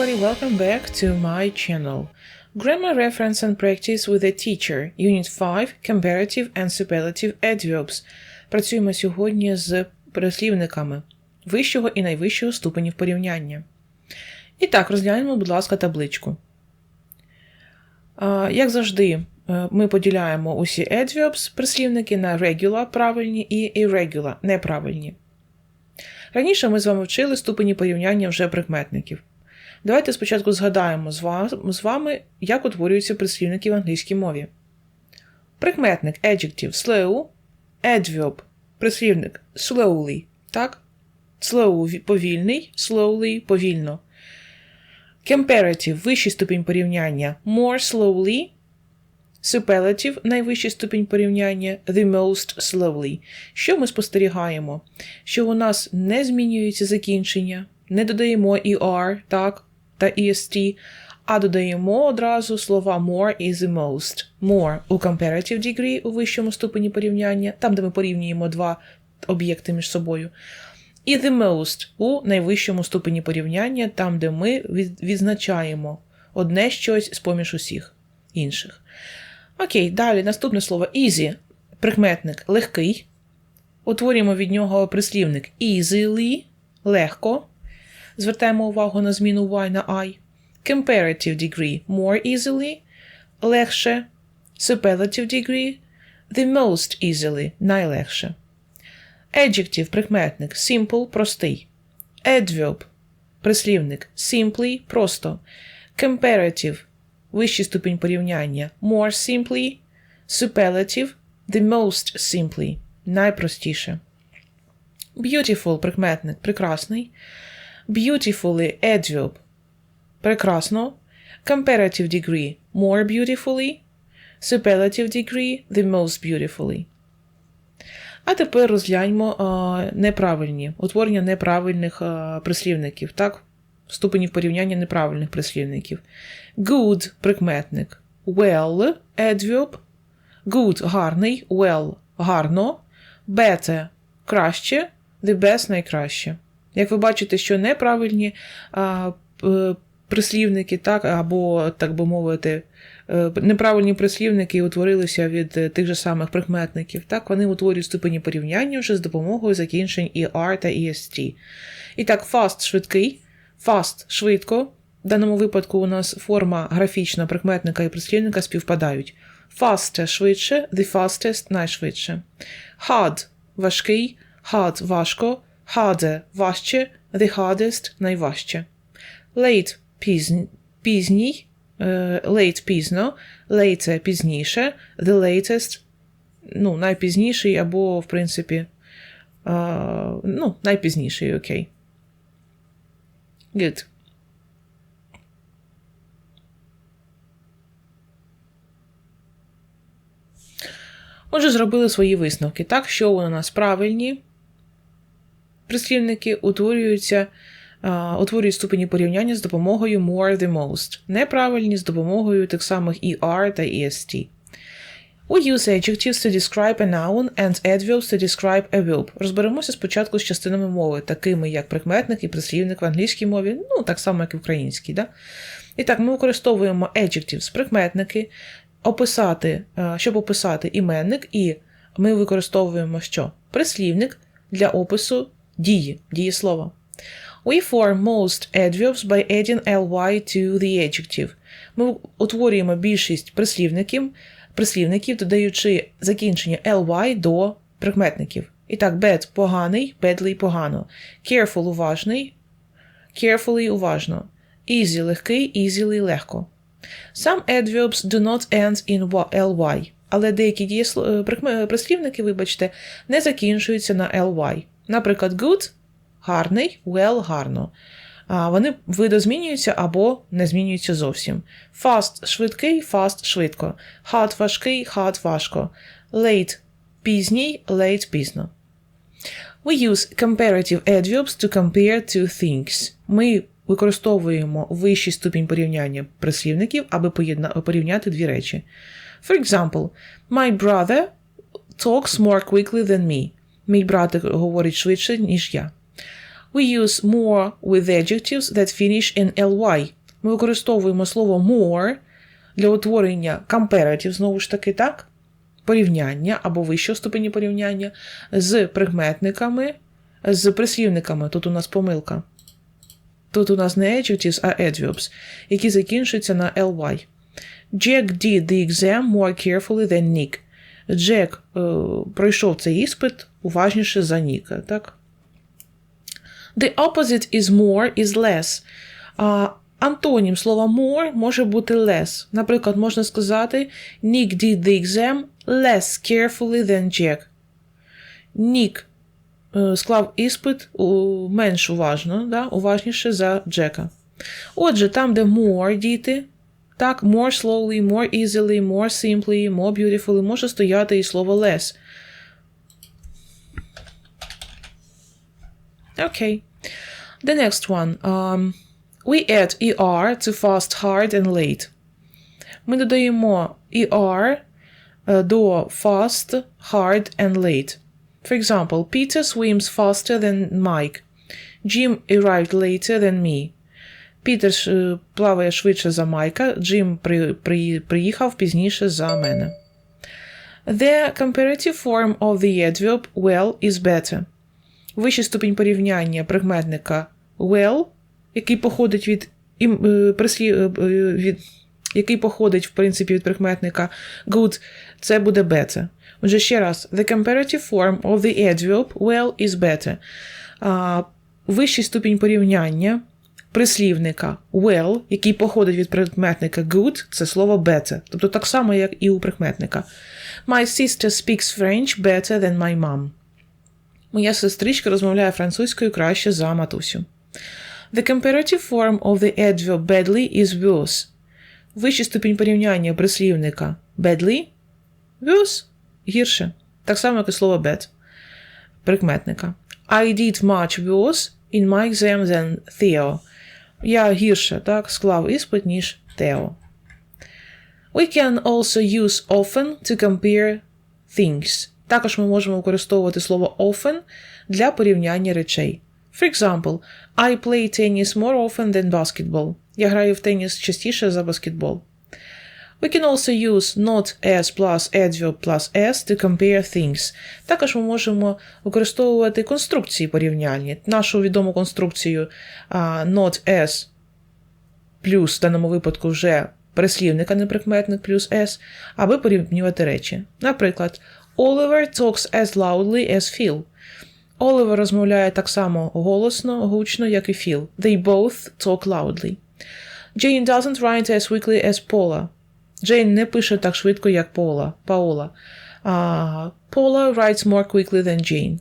everybody, welcome back to my channel. Grammar reference and practice with a teacher, Unit 5, Comparative and Superlative Adverbs. Працюємо сьогодні з прислівниками вищого і найвищого ступенів порівняння. І так, розглянемо, будь ласка, табличку. Як завжди, е, ми поділяємо усі adverbs, прислівники на regular правильні і irregular неправильні. Раніше ми з вами вчили ступені порівняння вже прикметників. Давайте спочатку згадаємо з ва- з вами, як утворюються прислівники в англійській мові. Прикметник adjective slow, adverb прислівник slowly, так? Slow повільний, slowly повільно. Comparative вищий ступінь порівняння more slowly. Superlative найвищий ступінь порівняння the most slowly. Що ми спостерігаємо? Що у нас не змінюється закінчення, не додаємо ER, так, та EST, а додаємо одразу слова more і the most. More у comparative degree у вищому ступені порівняння, там, де ми порівнюємо два об'єкти між собою. І the most у найвищому ступені порівняння, там, де ми відзначаємо одне щось з поміж усіх інших. Окей, далі наступне слово easy. Прикметник легкий. Утворюємо від нього прислівник easily легко. Звертаємо увагу на зміну y на I. Comparative degree more easily легше. Superlative degree the most easily найлегше. Adjective прикметник simple простий. Adverb прислівник simply просто. Comparative вищий ступінь порівняння more simply. Superlative the most simply найпростіше. Beautiful прикметник прекрасний. Beautifully adverb прекрасно. Comparative degree more beautifully. Superlative degree the most beautifully. А тепер розгляньмо а, неправильні утворення неправильних а, прислівників, так? Ступенів порівняння неправильних прислівників. Good прикметник. Well adverb. Good гарний, well гарно. Better краще, the best найкраще. Як ви бачите, що неправильні а, прислівники, так, або, так би мовити, е, неправильні прислівники утворилися від е, тих же самих прикметників. Так, вони утворюють ступені порівняння вже з допомогою закінчень ER та EST. І так, fast швидкий, fast швидко. В даному випадку у нас форма графічна прикметника і прислівника співпадають. Fast швидше, the fastest найшвидше. Hard важкий, hard важко, harder важче, the hardest найважче. Late пізн- пізній, е, late пізно, later пізніше, the latest ну, найпізніший або, в принципі, е, ну, найпізніший, окей. Good. Отже, зробили свої висновки. Так, що вони у нас правильні прислівники утворюються, утворюють ступені порівняння з допомогою more the most. Неправильні з допомогою тих самих ER та EST. We use adjectives to describe a noun and adverbs to describe a verb. Розберемося спочатку з частинами мови, такими як прикметник і прислівник в англійській мові, ну так само, як і в українській. Да? І так, ми використовуємо adjectives, прикметники, описати, е, щоб описати іменник, і ми використовуємо що? Прислівник для опису дії, дієслова. We form most adverbs by adding ly to the adjective. Ми утворюємо більшість прислівників, прислівників, додаючи закінчення ly до прикметників. І так, bad – поганий, badly – погано. Careful – уважний, carefully – уважно. Easy – легкий, easily – легко. Some adverbs do not end in ly, але деякі дієсло... прислівники, вибачте, не закінчуються на ly. Наприклад, good – гарний, well – гарно. Вони видозмінюються або не змінюються зовсім. Fast – швидкий, fast – швидко. Hard – важкий, hard – важко. Late – пізній, late – пізно. We use comparative adverbs to compare two things. Ми використовуємо вищий ступінь порівняння прислівників, аби порівняти дві речі. For example, my brother talks more quickly than me. Мій братик говорить швидше, ніж я. We use more with adjectives that finish in ly. Ми використовуємо слово more для утворення comparative, знову ж таки, так? Порівняння або вищого ступені порівняння з прикметниками, з прислівниками. Тут у нас помилка. Тут у нас не adjectives, а adverbs, які закінчуються на ly. Jack did the exam more carefully than Nick. Джек е, пройшов цей іспит уважніше за Ніка, так? The opposite is more is less. А, антонім слова more може бути less. Наприклад, можна сказати Nick did the exam less carefully than Jack. Нік е, склав іспит менш уважно, да, уважніше за Джека. Отже, там, де more діти, так, more slowly, more easily, more simply, more beautifully може стояти і слово less. Okay. The next one. Um, we add er to fast, hard and late. Ми додаємо er е, до fast, hard and late. For example, Peter swims faster than Mike. Jim arrived later than me. Пітер е, плаває швидше за Майка, Джим при, при, приїхав пізніше за мене. The comparative form of the adverb well is better. Вищий ступінь порівняння прикметника well, який походить від, е, прислів, е, від який походить, в принципі, від прикметника good, це буде better. Отже, ще раз, the comparative form of the adverb well is better. А, Вищий ступінь порівняння прислівника well, який походить від прикметника good, це слово better. Тобто так само, як і у прикметника. My sister speaks French better than my mom. Моя сестричка розмовляє французькою краще за матусю. The comparative form of the adverb badly is worse. Вищий ступінь порівняння прислівника badly worse гірше. Так само, як і слово bad. Прикметника. I did much worse in my exam than Theo. Я гірше так, склав іспит, ніж Тео. We can also use often to compare things. Також ми можемо використовувати слово often для порівняння речей. For example, I play tennis more often than basketball. Я граю в теніс частіше за баскетбол. We can also use not as plus adverb plus s to compare things. Також ми можемо використовувати конструкції порівняння. Нашу відому конструкцію uh, not as плюс в даному випадку вже прислівник, а не прикметник плюс s, аби порівнювати речі. Наприклад, Oliver talks as loudly as Phil. Оливер розмовляє так само голосно, гучно, як і Філ. They both talk loudly. Jane doesn't write as quickly as Paula. Джейн не пише так швидко, як Пола. Паола. Uh, Paula writes more quickly than Jane.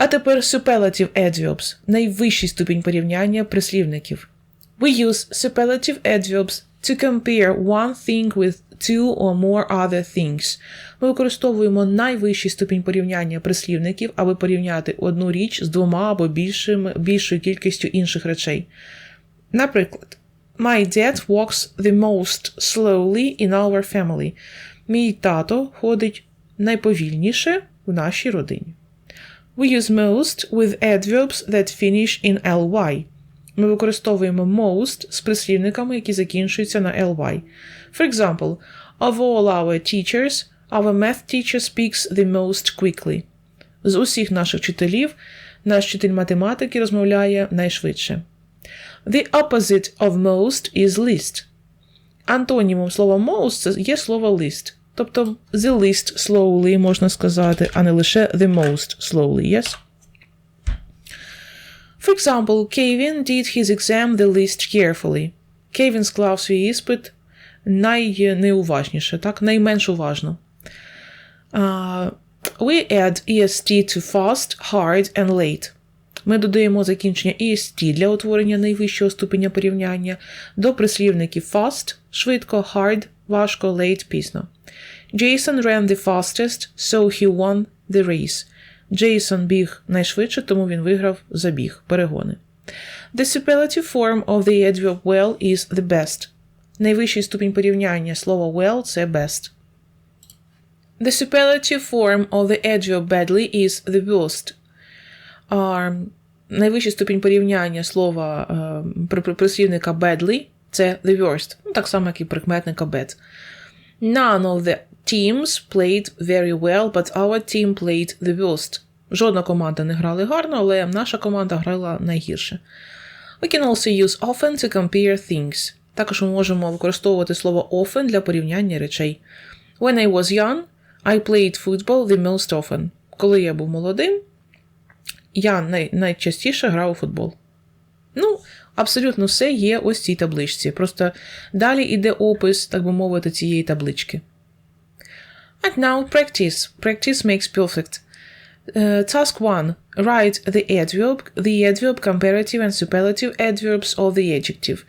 А тепер superlative adverbs – найвищий ступінь порівняння прислівників. We use superlative adverbs to compare one thing with two or more other things. Ми використовуємо найвищий ступінь порівняння прислівників, аби порівняти одну річ з двома або більшим, більшою кількістю інших речей. Наприклад, My dad walks the most slowly in our family. Мій тато ходить найповільніше в нашій родині. We use most with adverbs that finish in ly. Ми використовуємо most з прислівниками, які закінчуються на ly. For example, of all our teachers, our math teacher speaks the most quickly. З усіх наших вчителів наш вчитель математики розмовляє найшвидше. The opposite of most is least. Антонімом слова most є слово least. Тобто the least slowly можна сказати, а не лише the most slowly, yes? For example, Kevin did his exam the least carefully. Кевін склав свій іспит найнеуважніше, так? найменш уважно. Uh, we add est to fast, hard and late. Ми додаємо закінчення est для утворення найвищого ступеня порівняння до прислівників fast швидко, hard, важко, late, пізно. Jason ran the fastest, so he won the race. Джейсон біг найшвидше, тому він виграв забіг, перегони. The superlative form of the adverb well is the best. Найвищий ступінь порівняння слова well це best. The superlative form of the adverb badly is the worst. Um, найвищий ступінь порівняння слова е, при- при- прислівника badly це the worst. Ну, так само, як і прикметника bad. None of the teams played very well, but our team played the worst. Жодна команда не грала гарно, але наша команда грала найгірше. We can also use often to compare things. Також ми можемо використовувати слово often для порівняння речей. When I was young, I played football the most often. Коли я був молодим, я най- найчастіше грав у футбол. Ну, абсолютно все є ось цій табличці. Просто далі йде опис, так би мовити, цієї таблички. And now practice. Practice makes perfect. Uh, task 1. Write the adverb, the adverb, comparative and superlative adverbs of the adjective.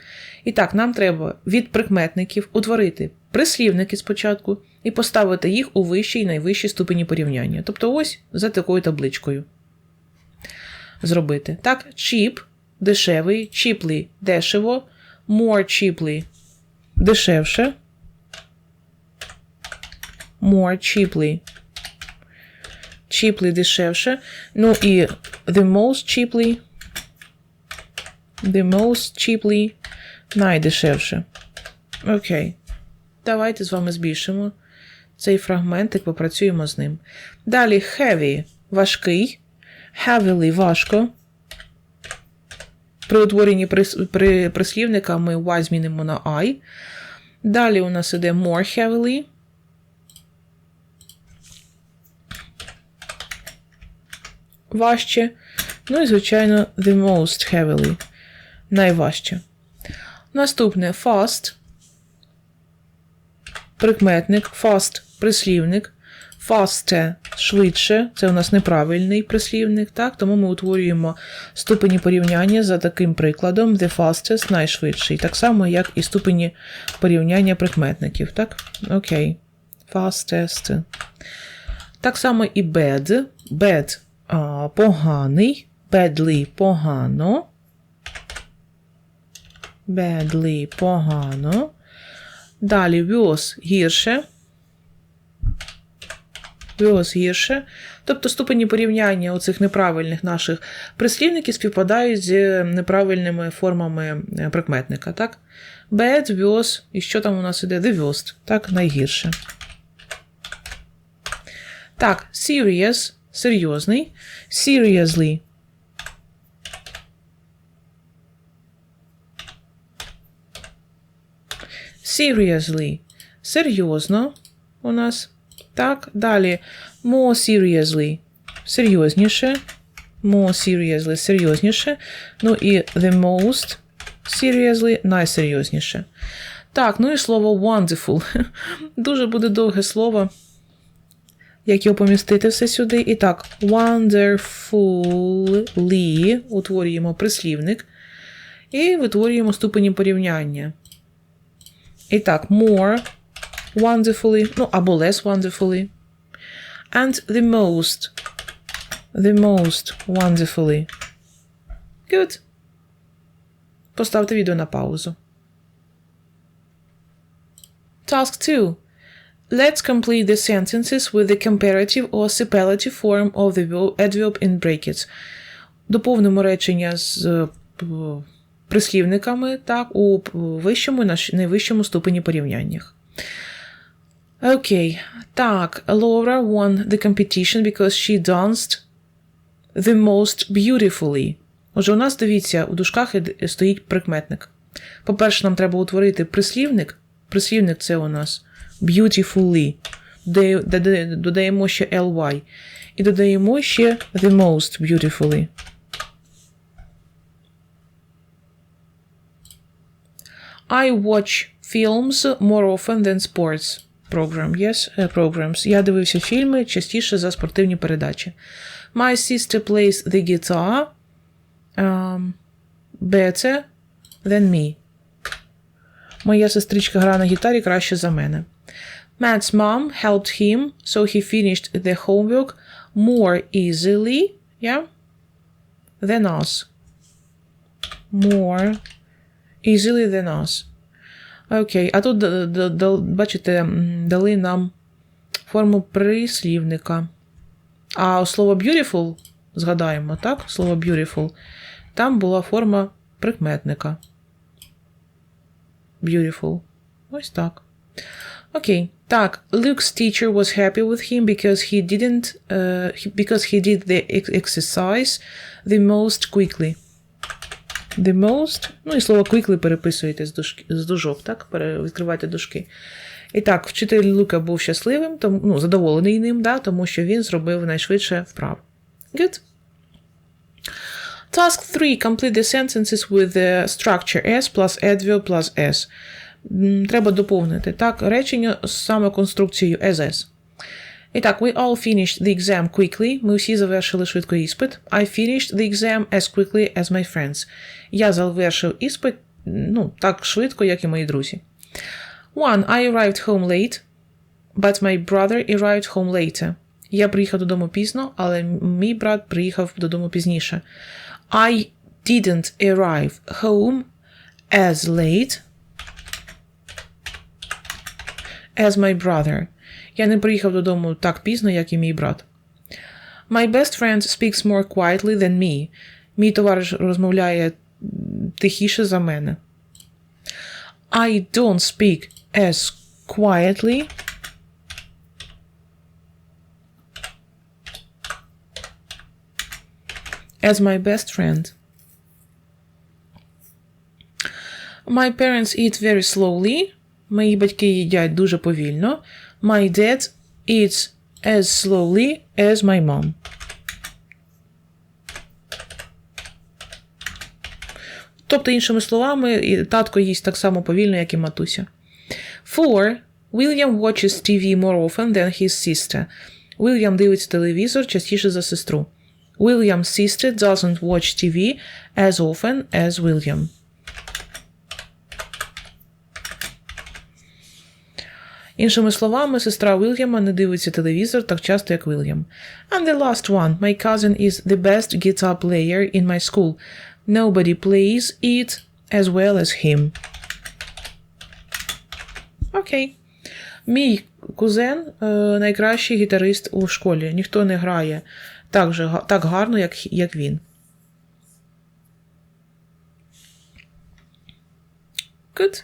І так, нам треба від прикметників утворити прислівники спочатку і поставити їх у вищій і найвищій ступені порівняння. Тобто ось за такою табличкою. Зробити. Так, cheap – дешевий, cheaply – дешево, more cheaply – дешевше, more cheaply – cheaply дешевше. Ну і the most cheaply. The most cheaply найдешевше. Окей. Давайте з вами збільшимо цей фрагментик, попрацюємо з ним. Далі heavy важкий. Heavily важко. При утворенні прис- при прислівника ми y змінимо на I. Далі у нас іде more heavily. Важче. Ну і, звичайно, the most heavily. Найважче. Наступне fast. Прикметник. Fast прислівник. Faster швидше. Це у нас неправильний прислівник, так? Тому ми утворюємо ступені порівняння за таким прикладом. The fastest найшвидший. Так само, як і ступені порівняння прикметників. Так? Окей. Fastest. Так само і bad. Bad а, поганий. Badly погано. Badly погано. Далі worse гірше. Worse гірше. Тобто ступені порівняння оцих неправильних наших прислівників співпадають з неправильними формами е, прикметника. Так? Bad, worse, і що там у нас іде? The worst. Так, найгірше. Так, serious серйозний. Seriously. Seriously. Серйозно у нас. Так, далі. More seriously. Серйозніше. More seriously. Серйозніше. Ну і the most seriously найсерйозніше. Так, ну і слово wonderful. Дуже буде довге слово як його помістити все сюди. І так, wonderfully утворюємо прислівник і витворюємо ступені порівняння. І так, more wonderfully, ну або less wonderfully. And the most. The most wonderfully. Good. Поставте відео на паузу. Task 2. Let's complete the sentences with the comparative or superlative form of the adverb in brackets. Доповнимо речення з е, прислівниками так, у вищому і найвищому ступені порівняннях. Окей. Так, Laura won the competition because she danced the most beautifully. Отже, у нас, дивіться, у дужках стоїть прикметник. По-перше, нам треба утворити прислівник. Прислівник це у нас beautifully. Додаємо ще ly. І додаємо ще the most beautifully. I watch films more often than sports program. Yes, uh, programs. Я дивився фільми частіше за спортивні передачі. My sister plays the guitar um, better than me. Моя сестричка грає на гітарі краще за мене. Matt's mom helped him, so he finished the homework more easily, yeah, than us. More easily than us. Окей, okay. а тут, бачите, дали нам форму прислівника. А слово beautiful згадаємо, так, слово beautiful, там була форма прикметника. Beautiful. Ось так. Окей. Так, Luke's teacher was happy with him because he didn't uh, he- because he did the ex- exercise the most quickly. The most. Ну і слово quickly переписуєте з, дужки, з дужок, так? Пере, відкривайте дужки. І так, вчитель Лука був щасливим, тому, ну, задоволений ним, да, тому що він зробив найшвидше вправ. Good. Task 3. Complete the sentences with the structure S plus adverb plus S. Треба доповнити так, речення саме конструкцією SS. І так, we all finished the exam quickly. Ми всі завершили швидко іспит. I finished the exam as quickly as my friends. Я завершив іспит ну, так швидко, як і мої друзі. One, I arrived home late, but my brother arrived home later. Я приїхав додому пізно, але мій брат приїхав додому пізніше. I didn't arrive home as late as my brother. Я не приїхав додому так пізно, як і мій брат. My best friend speaks more quietly than me. Мій товариш розмовляє м, тихіше за мене. I don't speak as quietly as my best friend. My parents eat very slowly. Мої батьки їдять дуже повільно. My dad eats as slowly as my mom. Тобто, іншими словами, татко їсть так само повільно, як і матуся. Four. William watches TV more often than his sister. William дивиться телевізор частіше за сестру. William's sister doesn't watch TV as often as William. Іншими словами, сестра Вільяма не дивиться телевізор так часто, як Вільям. And the last one. My cousin is the best guitar player in my school. Nobody plays it as well as him. Окей. Мій кузен е, найкращий гітарист у школі. Ніхто не грає так, же, так гарно, як, як він. Good.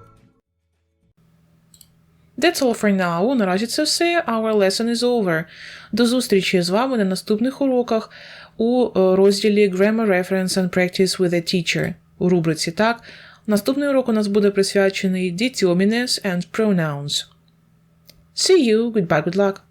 That's all for now. Наразі це все. Our lesson is over. До зустрічі з вами на наступних уроках у е, розділі Grammar Reference and Practice with a Teacher у рубриці, так? Наступний урок у нас буде присвячений Determines and Pronouns. See you. Goodbye, good luck.